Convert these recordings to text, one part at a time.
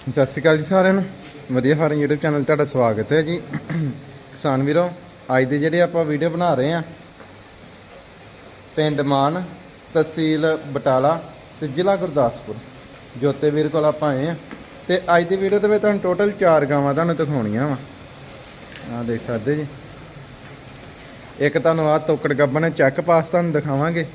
ਸਤਿ ਸ਼੍ਰੀ ਅਕਾਲ ਜੀ ਸਾਰਿਆਂ ਨੂੰ। ਵਧੀਆ ਫਾਰਮ YouTube ਚੈਨਲ ਤੁਹਾਡਾ ਸਵਾਗਤ ਹੈ ਜੀ। ਕਿਸਾਨ ਵੀਰੋ, ਅੱਜ ਦੇ ਜਿਹੜੇ ਆਪਾਂ ਵੀਡੀਓ ਬਣਾ ਰਹੇ ਆ ਪਿੰਡ ਮਾਨ, ਤਹਿਸੀਲ ਬਟਾਲਾ ਤੇ ਜ਼ਿਲ੍ਹਾ ਗੁਰਦਾਸਪੁਰ। ਜੋਤੇ ਵੀਰ ਕੋਲ ਆਪਾਂ ਆਏ ਆ ਤੇ ਅੱਜ ਦੀ ਵੀਡੀਓ ਦੇ ਵਿੱਚ ਤੁਹਾਨੂੰ ਟੋਟਲ 4 ਗਾਵਾਂ ਤੁਹਾਨੂੰ ਦਿਖਾਉਣੀਆਂ ਵਾ। ਆਹ ਦੇਖ ਸਕਦੇ ਜੀ। ਇੱਕ ਤੁਹਾਨੂੰ ਆਹ ਤੋਕੜ ਗੱਬਨ ਚੈੱਕ ਪਾਸ ਤੁਹਾਨੂੰ ਦਿਖਾਵਾਂਗੇ।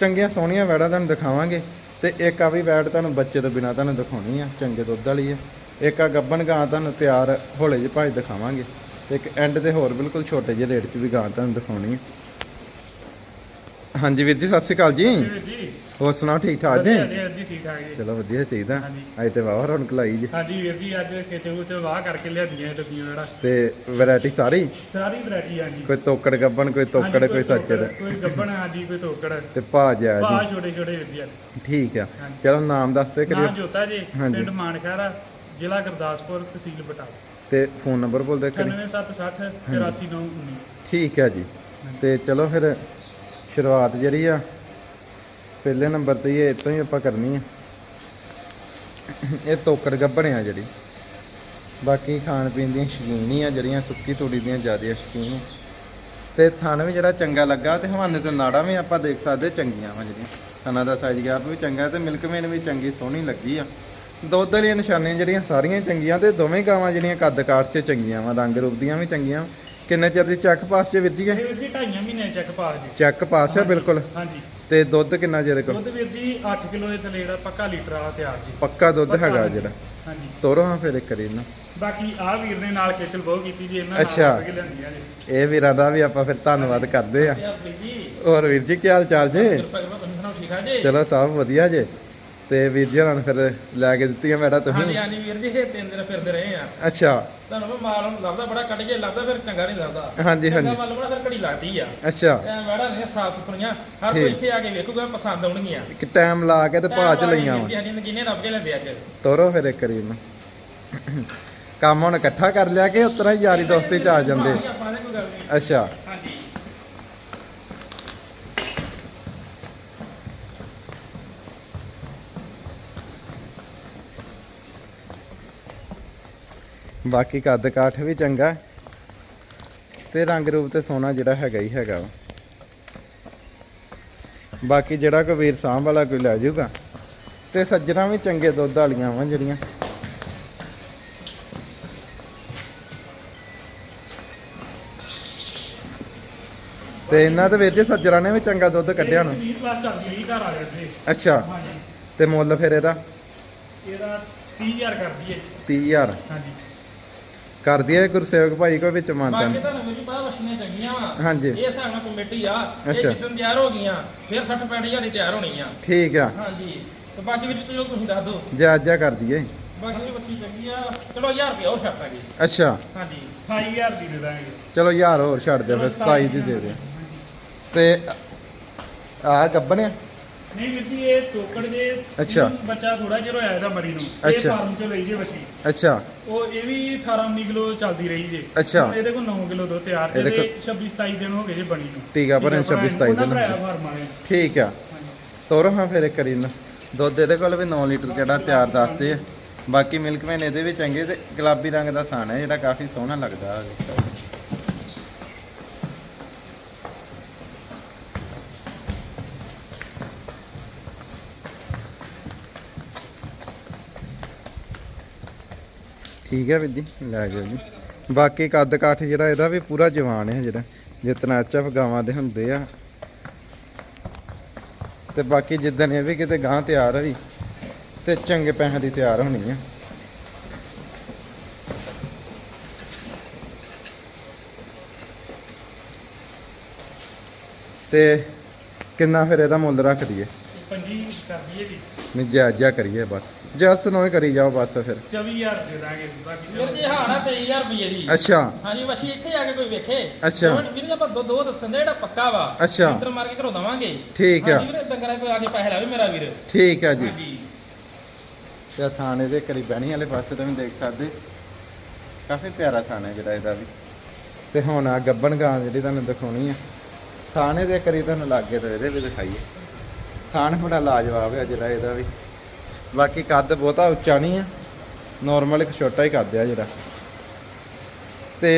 ਚੰਗੀਆਂ ਸੋਹਣੀਆਂ ਵੈੜਾਂ ਤੁਹਾਨੂੰ ਦਿਖਾਵਾਂਗੇ। ਤੇ ਇੱਕ ਆ ਵੀ ਵੈੜ ਤੁਹਾਨੂੰ ਬੱਚੇ ਤੋਂ ਬਿਨਾ ਤੁਹਾਨੂੰ ਦਿਖਾਉਣੀ ਆ, ਚੰਗੇ ਦੁੱਧ ਵਾਲੀ ਆ। ਇੱਕ ਆ ਗੱਬਣ ਗਾਂ ਤੁਹਾਨੂੰ ਤਿਆਰ ਹੌਲੇ ਜਿਹੇ ਭਾਜ ਦਿਖਾਵਾਂਗੇ। ਤੇ ਇੱਕ ਐਂਡ ਤੇ ਹੋਰ ਬਿਲਕੁਲ ਛੋਟੇ ਜਿਹੇ ਰੇਟ 'ਚ ਵੀ ਗਾਂ ਤੁਹਾਨੂੰ ਦਿਖਾਉਣੀ ਆ। ਹਾਂਜੀ ਵੀਰ ਜੀ। ਸਤਿ ਸ਼੍ਰੀ ਅਕਾਲ ਜੀ। ਹੋਰ ਸੁਣਾਓ ਠੀਕ ਠਾਕ ਜੀ? ਵਧੀਆ ਜੀ ਠੀਕ ਠਾਕ ਜੀ। ਚਲੋ ਵਧੀਆ ਚਾਹੀਦਾ। ਹਾਂਜੀ। ਅੱਜ ਤੇ ਵਾਹ ਰੌਣਕ ਲਾਈ ਜੀ। ਹਾਂਜੀ ਵੀਰ ਜੀ ਅੱਜ ਖੇਚੇ ਵਿੱਚ ਵਾਹ ਕਰਕੇ ਲਿਆਦੀਆਂ ਡੱਬੀਆਂ ਜਿਹੜਾ। ਤੇ ਵੈਰਾਈਟੀ ਸਾਰੀ? ਸਾਰੀ ਵੈਰਾਈਟੀ ਆ ਜੀ ਕੋਈ ਤੋਕੜ ਗੱਬਨ ਕੋਈ ਤੋਕੜ ਹਾਂਜੀ, ਕੋਈ ਸੱਚੇ ਦਾ ਕੋਈ ਗੱਬਣ ਆ ਜੀ ਕੋਈ ਤੋਕੜ। ਤੇ ਭਾਜ ਆ ਜੀ। ਛੋਟੇ ਛੋਟੇ ਵੀਰ ਜੀ ਠੀਕ ਆ। ਹਾਂਜੀ। ਚਲੋ ਨਾਮ ਦੱਸ ਤੇ ਨਾਮ ਕਰਿਓ ਜੋਤਾ ਜੀ ਹਾਂਜੀ। ਪਿੰਡ ਮਾਨਖਾਰਾ ਜ਼ਿਲ੍ਹਾ ਗੁਰਦਾਸਪੁਰ ਤਹਿਸੀਲ ਬਟਾਲਾ। ਤੇ ਫੋਨ ਨੰਬਰ ਬੋਲ ਦੇ ਕਰੀ 9760 84919 ਠੀਕ ਹੈ ਜੀ। ਤੇ ਚਲੋ ਫਿਰ ਸ਼ੁਰੂਆਤ ਜਿਹੜੀ ਆ ਪਹਿਲੇ ਨੰਬਰ ਤੇ ਹੀ ਇਹ ਤੋਂ ਹੀ ਆਪਾਂ ਕਰਨੀ ਆ। ਇਹ ਤੋਕੜ ਗੱਭਣਿਆ ਜਿਹੜੀ। ਬਾਕੀ ਖਾਣ ਪੀਣ ਦੀਆਂ ਸ਼ੌਕੀਨ ਹੀ ਆ ਜਿਹੜੀਆਂ ਸੁੱਕੀ ਤੂੜੀ ਦੀਆਂ ਜ਼ਿਆਦਾ ਸ਼ੌਕੀਨ ਆ। ਤੇ ਥਣ ਵੀ ਜਿਹੜਾ ਚੰਗਾ ਲੱਗਾ ਤੇ ਹਵਾਨੇ ਤੇ ਨਾੜਾਂ ਵੀ ਆਪਾਂ ਦੇਖ ਸਕਦੇ ਚੰਗੀਆਂ ਵਾ ਜਿਹੜੀਆਂ। ਥਣਾ ਦਾ ਸਾਈਜ਼ ਗੈਪ ਵੀ ਚੰਗਾ ਤੇ ਮਿਲਕ ਮੇਨ ਵੀ ਚੰਗੀ ਸੋਹਣੀ ਲੱਗੀ ਆ। ਦੁੱਧ ਵਾਲੀਆਂ ਨਿਸ਼ਾਨੀਆਂ ਜਿਹੜੀਆਂ ਸਾਰੀਆਂ ਹੀ ਚੰਗੀਆਂ ਤੇ ਦੋਵੇਂ ਗਾਵਾਂ ਜਿਹੜੀਆਂ ਕੱਦ ਕਾਠ 'ਚ ਚੰਗੀਆਂ ਵਾ ਰੰਗ ਰੂਪ ਦੀਆਂ ਵੀ ਚੰਗੀਆਂ। ਕਿੰਨੇ ਚਿਰ ਦੀ ਚੱਕ ਪਾਸ 'ਚ ਵਿੱਧ ਗਏ ਜੀ ਢਾਈਆਂ ਮਹੀਨੇ ਚੱਕ ਪਾ ਜੀ ਚੱਕ ਪਾਸ ਆ ਬਿਲਕੁਲ। ਹਾਂਜੀ। ਤੇ ਦੁੱਧ ਕਿੰਨਾ ਚਿਰ ਕੋਲ? ਦੁੱਧ ਵੀਰ ਜੀ 8 ਕਿਲੋ ਦੇ ਥੱਲੇ ਜਿਹੜਾ ਪੱਕਾ ਲੀਟਰ ਵਾਲਾ ਤਿਆਰ ਜੀ। ਪੱਕਾ ਦੁੱਧ ਪੱਕਾ ਹੈਗਾ। ਜਿਹੜਾ? ਹਾਂਜੀ। ਤੋਰੋ ਹਾਂ ਫਿਰ ਇੱਕ ਕਰੀ ਨਾ ਬਾਕੀ ਆ ਵੀਰ ਨੇ ਨਾਲ ਖੇਚਲ ਬਹੁਤ ਕੀਤੀ ਜੀ ਇਹਨਾਂ ਅੱਛਾ। ਨਾਲ ਜੀ ਇਹ ਵੀਰਾਂ ਦਾ ਵੀ ਆਪਾਂ ਫਿਰ ਧੰਨਵਾਦ ਕਰਦੇ ਆ। ਜੀ। ਹੋਰ ਵੀਰ ਜੀ ਕੀ ਹਾਲ ਚਾਲ ਜੇ? ਜੀ? ਚਲੋ ਸਭ ਵਧੀਆ ਜੇ। ਤੇ ਵੀਰ ਜੀ ਨੂੰ ਫਿਰ ਲੈ ਕੇ ਦਿੱਤੀਆਂ ਮੈਡਾ ਹਾਂਜੀ ਤੁਸੀਂ? ਹਾਂਜੀ ਵੀਰ ਜੀ ਇਹ ਤਿੰਨ ਦਿਨ ਫਿਰਦੇ ਰਹੇ ਆ। ਅੱਛਾ। ਤੁਹਾਨੂੰ ਵੀ ਮਾਲ ਹੁਣ ਲੱਭਦਾ ਬੜਾ ਕੱਢ ਜੇ ਲੱਭਦਾ ਫਿਰ ਚੰਗਾ ਨਹੀਂ ਲੱਭਦਾ। ਹਾਂਜੀ ਚੰਗਾ ਹਾਂਜੀ। ਮਾਲ ਬੜਾ ਫਿਰ ਘੜੀ ਲੱਗਦੀ ਆ। ਅੱਛਾ। ਐ ਮੈੜਾ ਨਹੀਂ ਸਾਫ਼ ਸੁਥਰੀਆਂ। ਹਰ ਕੋਈ ਠੀਕ। ਇੱਥੇ ਆ ਕੇ ਵੇਖੂਗਾ ਪਸੰਦ ਆਉਣਗੀਆਂ। ਇੱਕ ਟਾਈਮ ਲਾ ਕੇ ਤੇ ਭਾਅ ਚ ਲਈਆਂ ਵਾ ਹਾਂਜੀ ਨਗੀਨੇ ਲੱਭ ਕੇ ਲੈਂਦੇ ਅੱਜ। ਤੋਰੋ ਫਿਰ ਇੱਕ ਨਾ ਕੰਮ ਹੁਣ ਇਕੱਠਾ ਕਰ ਲਿਆ ਕਿ ਉਤਰਾ ਹੀ ਯਾਰੀ ਦੋਸਤੀ ਚ ਆ ਜਾਂਦੇ? ਹਾਂਜੀ, ਆਪਾਂ ਨੇ ਕੋਈ ਗੱਲ ਨਹੀਂ। ਅੱਛਾ ਹਾਂਜੀ ਬਾਕੀ ਕੱਦ ਕਾਠ ਵੀ ਚੰਗਾ ਤੇ ਰੰਗ ਰੂਪ ਤੇ ਸੋਨਾ ਜਿਹੜਾ ਹੈਗਾ ਹੀ ਹੈਗਾ ਬਾਕੀ ਜਿਹੜਾ ਕੋਈ ਵੀਰ ਸਾਂਭ ਵਾਲਾ ਕੋਈ ਲੈ ਜਾਊਗਾ। ਤੇ ਸੱਜਣਾ ਵੀ ਚੰਗੇ ਦੁੱਧ ਵਾਲੀਆਂ ਵਾ ਜਿਹੜੀਆਂ। ਤੇ ਇਹਨਾਂ ਦੇ ਵਿੱਚ ਸੱਜਣਾ ਨੇ ਵੀ ਚੰਗਾ ਦੁੱਧ ਕੱਢਿਆ ਨੂੰ। 20 ਪਲੱਸ ਚੱਲਦੀ ਰਹੀ ਘਰ ਆ ਗਏ ਅੱਛਾ। ਤੇ ਮੁੱਲ ਫਿਰ ਇਹਦਾ? ਇਹਦਾ 30000 ਕਰਦੀ ਹੈ 30000 ਹਾਂਜੀ। ਕਰ ਦਈਏ ਗੁਰਸੇਵਕ ਭਾਈ ਕੋਈ ਵਿੱਚ ਬਾਕੀ ਮੰਨਦਾ ਤੁਹਾਨੂੰ ਮੇਰੀ ਪਤਾ ਵਸ਼ੀਆਂ ਚੰਗੀਆਂ ਵਾ। ਹਾਂਜੀ। ਇਹ ਹਿਸਾਬ ਨਾਲ ਕਮੇਟੀ ਆ। ਇਹ ਅੱਛਾ। ਜਿੱਦਣ ਤਿਆਰ ਹੋ ਗਈਆਂ ਫਿਰ 60 65000 ਦੀ ਤਿਆਰ ਹੋਣੀ ਆ। ਠੀਕ ਆ। ਹਾਂਜੀ। ਤੇ ਬਾਕੀ ਵਿੱਚ ਜੋ ਤੁਸੀਂ ਦੱਸ ਦਿਓ। ਜਾਇਜ਼ਾ ਕਰ ਦਈਏ ਬਾਕੀ ਦੀ ਵਸੀ ਚੰਗੀ ਆ। ਚਲੋ 1000 ਰੁਪਏ ਹੋਰ ਛੱਡ ਦਾਂਗੇ ਅੱਛਾ। ਹਾਂਜੀ। 28000 ਦੀ ਦੇ ਦਾਂਗੇ। ਚਲੋ ਯਾਰ ਹੋਰ ਛੱਡ ਦੇ ਫਿਰ 27 ਦੀ ਦੇ ਦੇ ਤੇ ਆ ਗੱਬਣਿਆ ਨਹੀਂ ਵੀਰ ਜੀ ਇਹ ਚੋਕੜ ਦੇ ਅੱਛਾ। ਇਹਨੂੰ ਬੱਚਾ ਥੋੜਾ ਜਿਹਾ ਹੋਇਆ ਇਹਦਾ ਮਰੀ ਨੂੰ। ਇਹ ਅੱਛਾ। ਫਾਰਮ ਚ ਲਈ ਜੇ ਵਸੀ ਅੱਛਾ। ਉਹ ਇਹ ਵੀ 18 19 ਕਿਲੋ ਚੱਲਦੀ ਰਹੀ ਜੇ। ਅੱਛਾ। ਹੁਣ ਇਹਦੇ ਕੋਲ 9 ਕਿਲੋ ਦੁੱਧ ਤਿਆਰ ਇਹਦੇ ਕੋਲ- 26 27 ਦਿਨ ਹੋ ਗਏ ਜੇ ਬਣੀ ਨੂੰ। ਟੀਕਾ ਭਰਨ 26 27 ਦਿਨ ਹੋ ਭਰਾਇਆ ਗਏ। ਫਾਰਮ ਵਾਲੇ ਠੀਕ ਆ। ਤੋਰੋ ਹਾਂ ਫਿਰ ਇੱਕ ਕਰੀ ਨਾ ਦੁੱਧ ਇਹਦੇ ਕੋਲ ਵੀ 9 ਲੀਟਰ ਜਿਹੜਾ ਤਿਆਰ ਦੱਸਦੇ ਆ। ਬਾਕੀ ਮਿਲਕ ਮੈਨ ਇਹਦੇ ਵੀ ਚੰਗੇ ਤੇ ਗੁਲਾਬੀ ਰੰਗ ਦਾ ਥਾਣਾ ਜਿਹੜਾ ਕਾਫੀ ਸੋਹਣਾ ਲੱਗਦਾ ਹੈ ਠੀਕ ਹੈ ਵੀਰ ਜੀ, ਲੈ ਜਾਓ ਜੀ। ਬਾਕੀ ਕੱਦ ਕਾਠ ਜਿਹੜਾ ਇਹਦਾ ਵੀ ਪੂਰਾ ਜਵਾਨ ਹੈ ਜਿਹੜਾ, ਜਿਤਨਾ ਐਚਐਫ ਗਾਵਾਂ ਦੇ ਹੁੰਦੇ ਆ। ਤੇ ਬਾਕੀ ਜਿੱਦਣ ਇਹ ਵੀ ਕਿਤੇ ਗਾਂ ਤਿਆਰ ਹੋਈ ਤੇ ਚੰਗੇ ਪੈਸੇ ਦੀ ਤਿਆਰ ਹੋਣੀ ਆ। ਤੇ ਕਿੰਨਾ ਫਿਰ ਇਹਦਾ ਮੁੱਲ ਰੱਖ ਦਈਏ? ਪੰਜੀ ਕਰਦੀ ਹੈ ਜੀ। ਨਹੀਂ ਜਾਇਜ਼ਾ ਕਰੀਏ ਬਸ। ਜਸ ਨੂੰ ਹੀ ਕਰੀ ਜਾਓ ਬਸ ਫਿਰ। 24000 ਦੇ ਦਾਂਗੇ ਬਾਕੀ ਵੀਰ ਜੀ ਹਾਣਾ 23000 ਰੁਪਏ ਦੀ। ਅੱਛਾ। ਹਾਂਜੀ ਵਸੀ ਇੱਥੇ ਆ ਕੇ ਕੋਈ ਵੇਖੇ। ਅੱਛਾ। ਵੀਰ ਵੀਰ ਆਪਾਂ ਦੋ ਦੋ ਦੱਸਣ ਦੇ ਜਿਹੜਾ ਪੱਕਾ ਵਾ ਅੱਛਾ। ਲੀਟਰ ਮਾਰ ਕੇ ਘਰੋਂ ਦਵਾਂਗੇ। ਠੀਕ ਆ। ਵੀਰ ਡੰਗਰਾਂ ਕੋਈ ਆ ਕੇ ਪੈਸੇ ਲਾਵੇ ਮੇਰਾ ਵੀਰ। ਠੀਕ ਹੈ ਜੀ। ਤੇ ਥਾਣੇ ਦੇ ਕਰੀ ਬਹਿਣੀ ਵਾਲੇ ਪਾਸੇ ਤੋਂ ਵੀ ਦੇਖ ਸਕਦੇ। ਕਾਫੀ ਪਿਆਰਾ ਥਾਣਾ ਜਿਹੜਾ ਇਹਦਾ ਵੀ। ਤੇ ਹੁਣ ਆ ਗੱਬਣ ਗਾਂ ਜਿਹੜੀ ਤੁਹਾਨੂੰ ਦਿਖਾਉਣੀ ਆ। ਥਾਣੇ ਦੇ ਕਰੀ ਤੁਹਾਨੂੰ ਲਾਗੇ ਤੋਂ ਇਹਦੇ ਵੀ ਦਿਖਾਈਏ। ਥਾਣ ਬੜਾ ਲਾਜਵਾਬ ਹੈ ਜਿਹੜਾ ਇਹਦਾ ਵੀ। ਬਾਕੀ ਕੱਦ ਬਹੁਤਾ ਉੱਚਾ ਨਹੀਂ ਆ ਨਾਰਮਲ ਇੱਕ ਛੋਟਾ ਹੀ ਕਰਦੇ ਆ ਜਿਹੜਾ। ਤੇ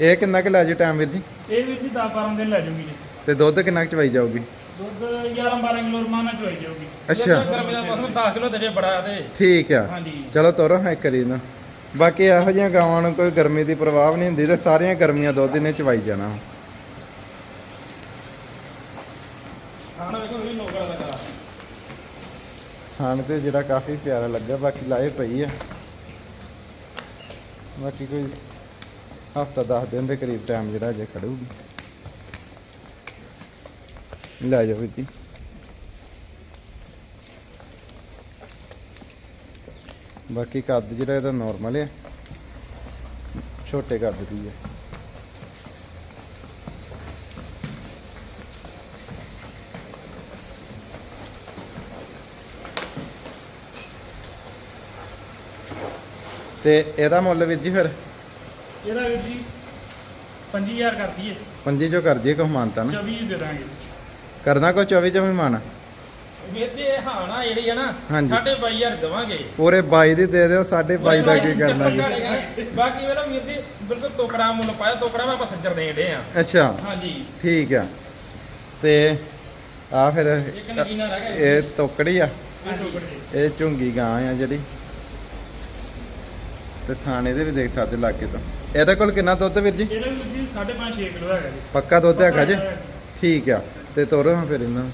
ਇਹ ਕਿੰਨਾ ਕੁ ਲੈ ਜੇ ਟਾਈਮ ਵੀਰ ਜੀ? ਇਹ ਵੀਰ ਜੀ 10 12 ਦਿਨ ਲੈ ਜਾਊਗੀ ਜੀ। ਤੇ ਦੁੱਧ ਕਿੰਨਾ ਕੁ ਚਵਾਈ ਜਾਊਗੀ? ਦੁੱਧ 11 12 ਕਿਲੋ ਰਮਾਨਾ ਚੋਈ ਜਾਊਗੀ। ਅੱਛਾ। ਗਰਮੀ ਦਾ ਮੌਸਮ 10 ਕਿਲੋ ਦੇ ਜੇ ਬੜਾ ਤੇ। ਠੀਕ ਆ। ਹਾਂਜੀ। ਚਲੋ ਤੋਰੋ ਹੈ ਕਰੀ ਨਾ ਬਾਕੀ ਇਹੋ ਜਿਹੀਆਂ ਗਾਵਾਂ ਨੂੰ ਕੋਈ ਗਰਮੀ ਦੀ ਪ੍ਰਭਾਵ ਨਹੀਂ ਹੁੰਦੀ ਤੇ ਸਾਰੀਆਂ ਗਰਮੀਆਂ ਦੁੱਧ ਇਹਨੇ ਚਵਾਈ ਜਾਣਾ। ਖਾਣਾ ਵੇਖੋ ਵੀ ਨੋਕਰ ਦਾ ਕਰਾ ਖਾਣ ਤੇ ਜਿਹੜਾ ਕਾਫੀ ਪਿਆਰਾ ਲੱਗਾ, ਬਾਕੀ ਲਾਏ ਪਈ ਆ। ਬਾਕੀ ਕੋਈ ਹਫਤਾ 10 ਦਿਨ ਦੇ ਕਰੀਬ ਟਾਈਮ ਜਿਹੜਾ ਅਜੇ ਖੜੂਗੀ। ਲੈ ਜਾਓ ਜੀ। ਬਾਕੀ ਕੱਦ ਜਿਹੜਾ ਇਹਦਾ ਨਾਰਮਲ ਹੈ ਛੋਟੇ ਕੱਦ ਦੀ ਹੈ ਤੇ ਇਹਦਾ ਮੁੱਲ ਵੀਰ ਜੀ ਫਿਰ? ਇਹਦਾ ਵੀਰ ਜੀ 5000 ਕਰ ਦਈਏ। ਪੰਜੀ ਚੋਂ ਕਰ ਦਈਏ ਕੁਛ ਮਾਨਤਾ ਨਾ। 24 ਦੇ ਦਾਂਗੇ। ਕਰਨਾ ਕੋ 24 ਚੋਂ ਵੀ ਮਾਨ? ਵੀਰ ਜੀ ਇਹ ਹਾਂ ਨਾ ਜਿਹੜੀ ਹੈ ਨਾ ਹਾਂਜੀ। ਦੇਵਾਂਗੇ। ਪੂਰੇ 22 ਦੀ ਦੇ ਦਿਓ 22.5 ਦਾ ਕੀ ਕਰਨਾ ਜੀ ਜੀ ਬਾਕੀ ਵੇਲੋ ਵੀਰ ਜੀ ਬਿਲਕੁਲ ਤੋਕੜਾ ਮੁੱਲ ਪਾਇਆ ਤੋਕੜਾ ਮੈਂ ਆਪਾਂ ਸੱਜਰ ਦੇਣ ਡੇ ਆ। ਅੱਛਾ। ਹਾਂਜੀ। ਠੀਕ ਆ। ਤੇ ਆ ਫਿਰ ਇੱਕ ਨਗੀਨਾ ਰਹਿ ਗਿਆ ਇਹ ਤੋਕੜੀ ਆ। ਇਹ ਟੋਕਰ ਜੀ ਇਹ ਝੁੰਗੀ ਗਾਂ ਆ ਜਿਹੜੀ। ਤੇ ਥਾਣੇ ਦੇ ਵੀ ਦੇਖ ਸਕਦੇ ਲਾਗੇ ਤੋਂ। ਇਹਦੇ ਕੋਲ ਕਿੰਨਾ ਦੁੱਧ ਵੀਰ ਜੀ? ਇਹਦਾ ਜੀ 5.5 6 ਕਿਲੋ ਹੈਗਾ ਜੀ। ਪੱਕਾ ਦੁੱਧ ਹੈਗਾ ਜੇ? ਠੀਕ ਆ। ਤੇ ਤੋਰੋ ਹਾਂ ਫਿਰ ਇਹਨਾਂ ਨੂੰ।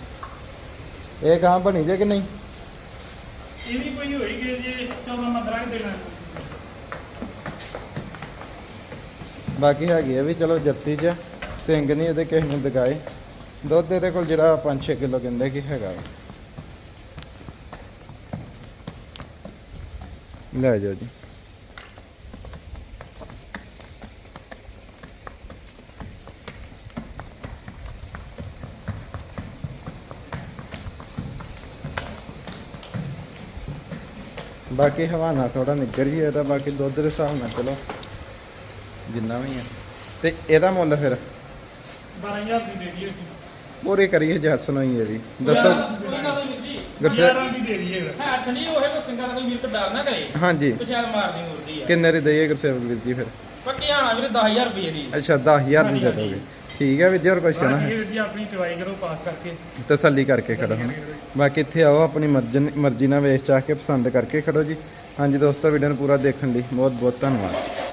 ਇਹ ਗਾਂ ਬਣੀ ਜੇ ਕਿ ਨਹੀਂ? ਇਹ ਵੀ ਕੋਈ ਹੋਈ ਗਈ ਜੀ 14 15 ਦੇਣਾ ਬਾਕੀ ਹੈਗੀ ਆ ਵੀ ਚਲੋ ਜਰਸੀ ਚ ਸਿੰਘ ਨਹੀਂ ਇਹਦੇ ਕਿਸੇ ਨੂੰ ਦਿਖਾਏ। ਦੁੱਧ ਇਹਦੇ ਕੋਲ ਜਿਹੜਾ 5-6 ਕਿਲੋ ਕਹਿੰਦੇ ਕਿ ਹੈਗਾ ਵਾ। ਲੈ ਜਾਓ ਜੀ। ਬਾਕੀ ਹਵਾਨਾ ਥੋੜਾ ਨਿੱਗਰ ਹੀ ਹੈ ਤਾਂ ਬਾਕੀ ਦੁੱਧ ਦੇ ਹਿਸਾਬ ਨਾਲ ਚਲੋ ਜਿੰਨਾ ਵੀ ਹੈ ਤੇ ਇਹਦਾ ਮੁੱਲ ਫਿਰ? 12000 ਦੀ ਦੇ ਦਈਏ ਪੂਰੀ ਕਰੀਏ ਜੱਸ ਨੂੰ ਹੀ ਇਹ ਵੀ ਦੱਸੋ ਗੁਰਸੇ 11 ਦੀ ਦੇ ਦਈਏ ਫਿਰ। ਹੈ ਠੰਡੀ ਹੋਏ ਤਾਂ ਸਿੰਘਾਂ ਦਾ ਕੋਈ ਵੀਰ ਤੋਂ ਡਰ ਨਾ ਕਰੇ। ਹਾਂਜੀ। ਪਿਛਾਲ ਮਾਰਦੀ ਮੁਰਦੀ ਆ। ਕਿੰਨੇ ਦੀ ਦਈਏ ਗੁਰਸੇਵਕ ਵੀਰ ਜੀ ਫਿਰ? ਪੱਕੀ ਹਾਣਾ ਵੀਰੇ 10000 ਰੁਪਏ ਦੀ। ਅੱਛਾ 10000 ਦੀ ਦੇ ਦੋਗੇ। ਠੀਕ ਹੈ ਵੀਰ ਜੀ ਹੋਰ ਕੁਝ ਕਹਿਣਾ ਹੈ? ਜੀ ਆਪਣੀ ਚਵਾਈ ਕਰੋ ਪਾਸ ਕਰਕੇ। ਤਸੱਲੀ ਕਰਕੇ ਖੜੋ। ਹੁਣ ਬਾਕੀ ਇੱਥੇ ਆਓ ਆਪਣੀ ਮਰਜ਼ੀ ਮਰਜ਼ੀ ਨਾਲ ਵੇਚ ਚਾਹ ਕੇ ਪਸੰਦ ਕਰਕੇ ਖੜੋ ਜੀ। ਹਾਂਜੀ ਦੋਸਤੋ ਵੀਡੀਓ ਨੂੰ ਪੂਰਾ ਦੇਖਣ ਲਈ ਬਹੁਤ ਬਹੁਤ ਧੰਨਵਾਦ।